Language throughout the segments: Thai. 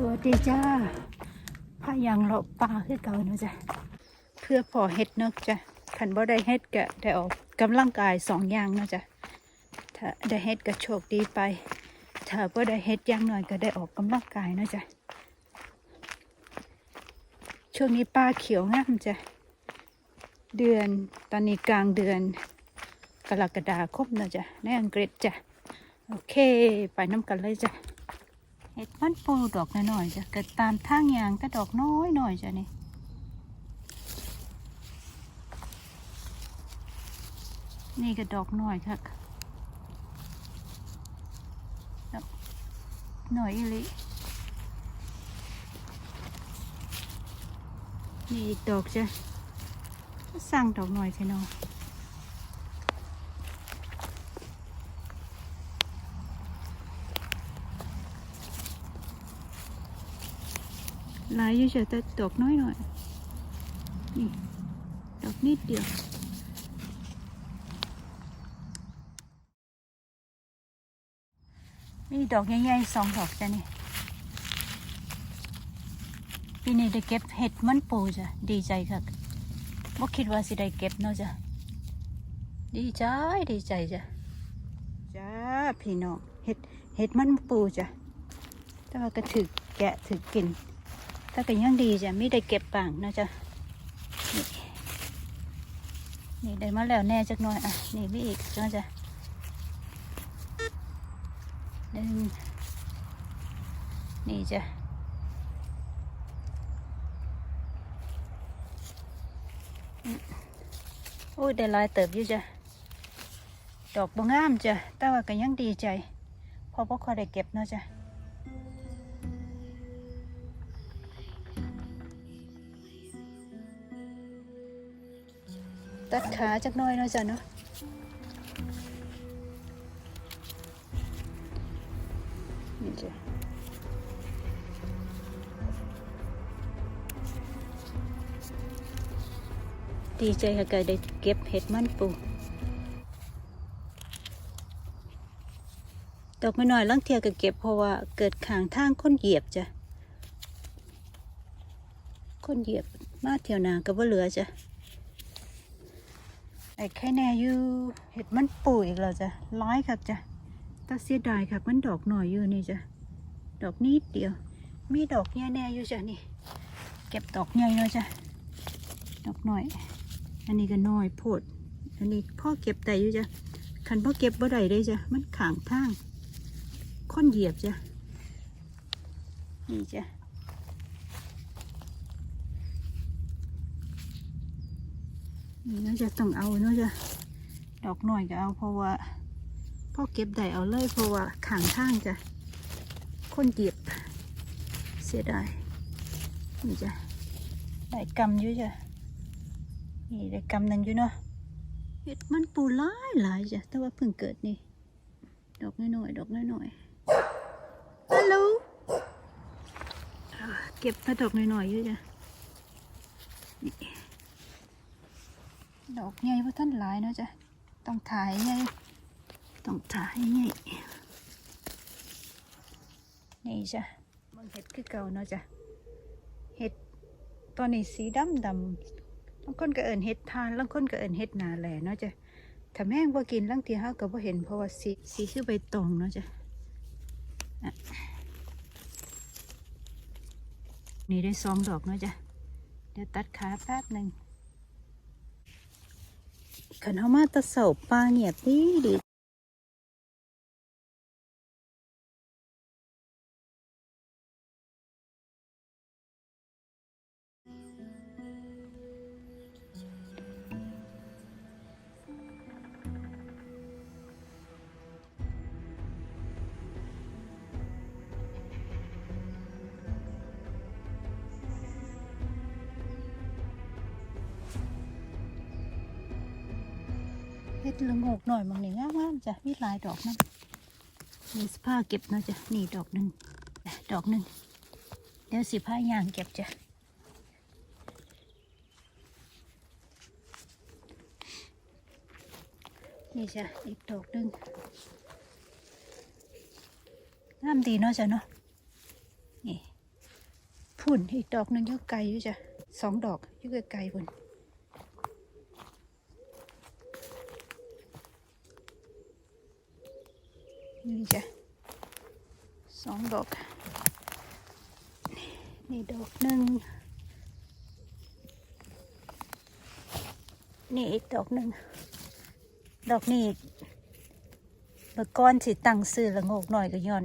สวัสดีจ้าพายังเลาะป่าคือเก่าเนาะจ้ะเพื่อพอเฮ็ดเนาะจ้ะขันบ่ได้เฮ็ดก็ได้ออกกำลังกายสองอย่างเนาะจ้ะถ้าได้เฮ็ดก็โชคดีไป ถ้าบ่ได้เฮ็ดอย่างหน่อยก็ได้ออกกำลังกายเนาะจ้ะช่วงนี้ป่าเขียวงามจ้ะเดือนตอนนี้กลางเดือนกรกฎาคมเนาะจ้ะในอังกฤษจ้ะโอเค ไปน้ำกันเลยจ้ะ มันปูดอกน้อยๆจ้ะเกิดตามทางยางก็ดอกน้อยหน่อยจ้ะนี่นี่ก็ดอกน้อยครับดอกหน่อยอีลินี่อีกดอกจ้ะสั่งดอกหน่อยใช่เนาะ ลายอยู่จ้ะแต่ดอกน้อยหน่อยนี่ดอกนิดเดียวมีดอกใหญ่ๆสองดอกจ้ะนี่ปีนี้ได้เก็บเห็ดมันปูจ้ะดีใจค่ะบ่คิดว่าสิได้เก็บเนาะจ้ะดีใจดีใจจ้ะจ้าพี่น้องเห็ดเห็ดมันปูจ้ะแต่ว่าก็ถือแกะถือกิน แต่ก็ยังดีจ้ะไม่ได้เก็บปังนะจ้ะนี่นี่ได้มาแล้วแน่จักหน่อยอะนี่มีอีกนะจ้ะหนึ่งนี่จ้ะโอ้ยได้ลายเติบอยู่จ้ะดอกบงามจ้ะแต่ว่าก็ยังดีใจเพอพ่อคอยได้เก็บเนาะจ้ะ ตัดขาจักน้อยเนาะจ้ะเนาะนี่จ้ะดีใจค่ะก็ได้เก็บเห็ดมันปูดอกไม่น้อยลังเทียก็เก็บเพราะว่าเกิดขางทางคนเหยียบจ้ะคนเหยียบมาเที่ยวนาก็บ่เหลือจ้ะ ไอ้แค่แน่อยู่เห็ดมันปูอีกแล้วจ้ะร้อยครับจ้ะตาเสียดายค่ะมันดอกหน่อยอยู่นี่จ้ะดอกนิดเดียว มีดอกใหญ่แน่อยู่จ้ะนี่ เก็บดอกใหญ่เลยจ้ะดอกหน่อย อันนี้ก็น้อยโพด อันนี้พ่อเก็บได้อยู่จ้ะคันพ่อเก็บบ่ได้เลยจ้ะมันขางทางค้นเหยียบจ้ะนี่จ้ะ นี่เนาจะต้องเอาเนาะจ้ะดอกหน่อยก็เอาเพราะว่าพ่อเก็บได้เอาเลยเพราะว่าขางทางจ้ะคนเหยียบเสียดายนี่จ้ะได้กำอยู่จ้ะนี่ได้กำหนึ่งอยู่เนาะเห็ดมันปูหลายหลายจ้ะแต่ว่าเพิ่งเกิดนี่ดอกน้อยๆดอกน้อยๆฮัลโหลเก็บมาดอกน้อยๆอยู่จ้ะนี่ ดอกใหญ่เพราะท่านหลายเนาะจ้ะต้องถ่ายใหญ่ต้องถ่ายนี่นี่จ้ะมันเห็ดคือเก่าเนาะจ้ะเห็ดตัวนี้สีดำดำบางคนก็เอินเห็ดทานบางคนก็เอินเห็ดนาแหล่เนาะจ้ะถ้าแม่งบ่กินลังทีเฮาก็บ่เห็นเพราะว่าสีสีคือใบตองเนาะจ้ะนี่ได้สองดอกเนาะจ้ะเดี๋ยวตัดขาแป๊บหนึ่ง ขันเฮามาตะเสาปลาเงียบดีดี ฮ็ดละงกหน่อยบางนี่งามๆจ้ะมีหลายดอกนั่นมีสผ้าเก็บเนาะจ้ะนี่ดอกหนึ่งดอกหนึ่งเดี๋ยวสิผ้ายางเก็บจ้ะนี่จ้ะอีกดอกหนึ่งงามดีเนาะจ้ะเนาะนี่พุ่นอีกดอกหนึ่งยุกไกลอยู่จ้ะสองดอกยุกไกลพุ่น นี่จ้ะสองดอก นี่ดอกหนึ่งนี่อีกดอกหนึ่ง ดอกนี้เมื่อก้อนสิตั้งซื้อละงกหน่อยก็ย้อน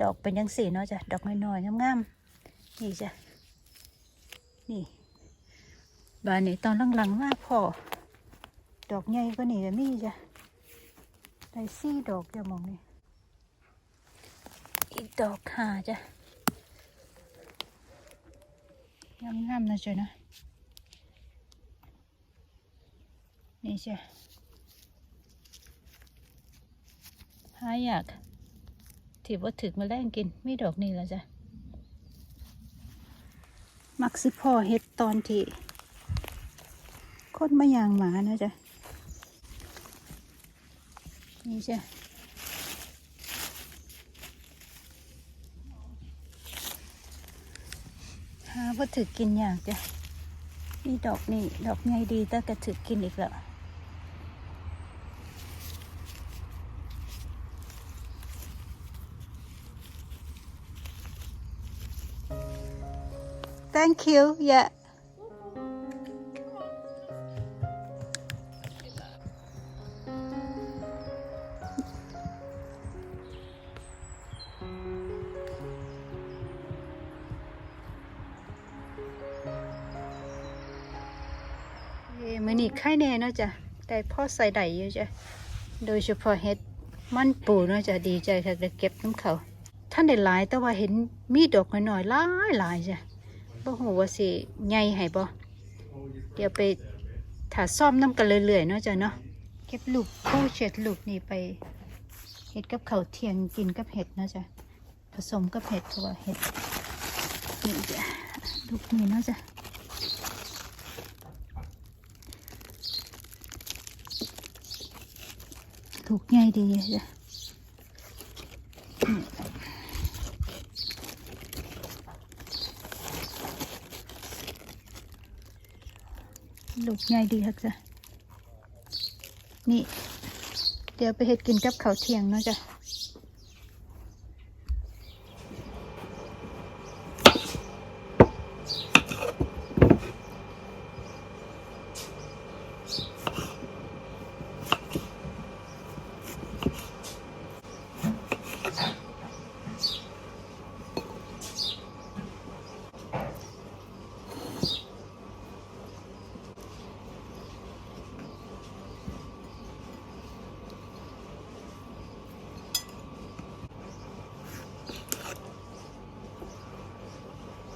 ดอกเป็นยังสีเนาะจ้ะ ดอกน้อยๆงามๆนี่จ้ะ นี่บานนี้ตอนหลังๆมากพอ ดอกใหญ่กว่านี้ก็มีจ้ะได้สี่ดอกจะมองนี่ ดอกหาจ้ะงามงามๆนะจ๊ะนะนี่จ้ะหาอยากที่ว่าถึกมาแล่งกินไม่ดอกนี่แล้วจ้ะมักสิพ่อเฮ็ดตอนที่คนมายางหมานะจ๊ะนี่จ้ะ หาว่าถือกินอยากจ้ะนี่ดอกนี่ดอกไงดีแต่ก็ถือกินอีกแล้ว Thank you. Yeah. มือนี่ไข่แน่เนาะจ้ะได้พ่อใส่ได้เยอะจ้ะโดยเฉพาะเห็ดมันปูเนาะจ้ะดีใจค่ะได้เก็บน้ำเขาท่านได้หลายแต่ว่าเห็นมีดอกน้อยๆหลายหลายจ้ะบ่ฮู้ว่าสิใหญ่ให้บ่เดี๋ยวไปถ้าซ่อมน้ำกันเรื่อยๆเนาะจ้ะเนาะเก็บลูกคู่เช็ดลูกนี่ไปเห็ดกับเขาเทียงกินกับเห็ดเนาะจ้ะผสมกับเห็ดเพราะว่าเห็ดนี่จ้ะลูกนี่เนาะจ้ะ ถูกง่ายดีจ้ะลูกง่ายดีครับจ้ะนี่ เดี๋ยวไปเห็ดกินกับข้าวเที่ยงเนาะจ้ะ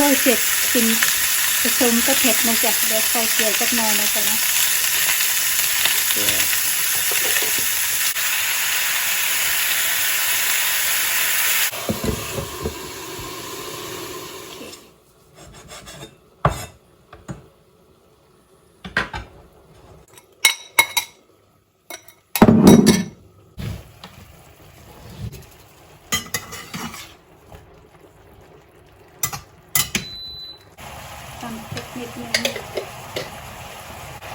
ช่วยเสร็จกินผสมก็เผ็ดนะจ๊ะเดี๋ยวใส่เกลือสักหน่อยนะจ๊ะนะ ตำเผ็ดนิดนึง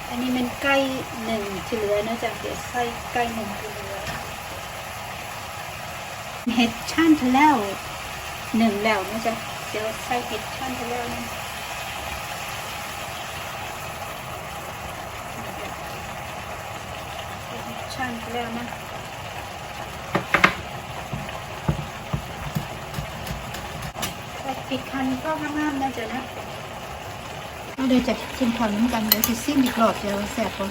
อันนี้มันใกล้หนึ่งที่เหลือนะจ๊ะเดี๋ยวใส่ใกล้หนึ่งที่เหลือเห็ดชั่นทะแล้วหนึ่งแล้วนะจ๊ะเดี๋ยวใส่เห็ดชั่นทะแล้วนึงเห็ดช่นทะแล้วนะใส่ปิดคันก็งามๆนะจ๊ะนะ เราเดี๋ยวจะกินข้าวน้ำกันเดี๋ยวจะซิมอีกรอบเดี๋ยวแสบก่อน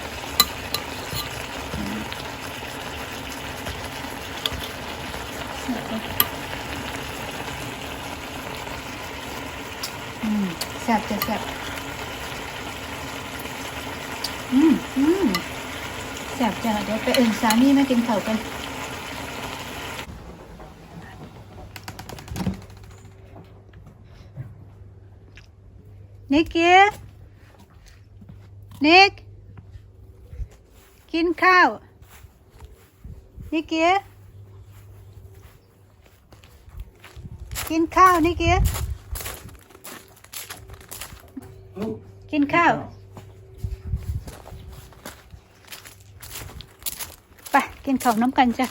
แสบก่อนแซ่บจะแซ่บอืมอืมแซ่บจ้ะเดี๋ยวไปเอินสามีมากินข้าวกันนิกกี้ นิก กินข้าว นิกกี้กินข้าว นิกกี้กินข้าว ไป กินข้าวน้ำกันจ้ะ